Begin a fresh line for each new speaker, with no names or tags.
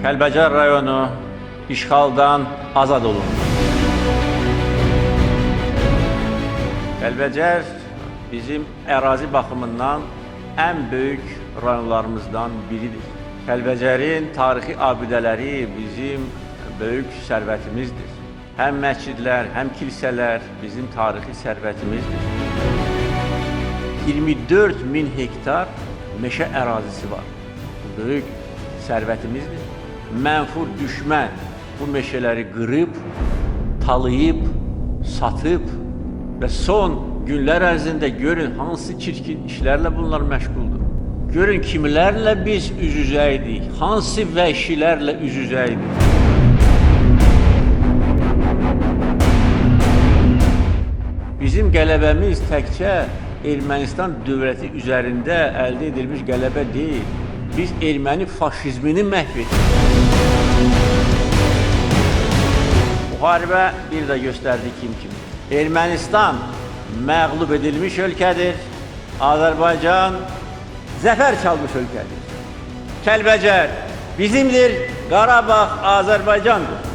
Kəlbəcər rayonu işğaldan azad olundu. Kəlbəcər bizim ərazi baxımından ən böyük rayonlarımızdan biridir. Kəlbəcərin tarixi abidələri bizim böyük sərvətimizdir. Həm məscidlər, həm kilsələr bizim tarixi sərvətimizdir. 24 min hektar meşə ərazisi var. Bu böyük sərvətimizdir. Mənfur düşmən bu meşələri qırıb, talayıb, satıb və son günlər ərzində görün hansı çirkin işlərlə bunlar məşğuldur. Görün kimlərlə biz üz-üzə hansı vəhşilərlə üz-üzə. Bizim qələbəmiz təkcə Ermənistan dövləti üzərində əldə edilmiş qələbə deyil. Biz erməni faşizmini məhv etdik. Müharibə bir də göstərdi kim kimi. Ermənistan məğlub edilmiş ölkədir. Azərbaycan zəfər çalmış ölkədir. Kəlbəcər bizimdir, Qarabağ Azərbaycandır.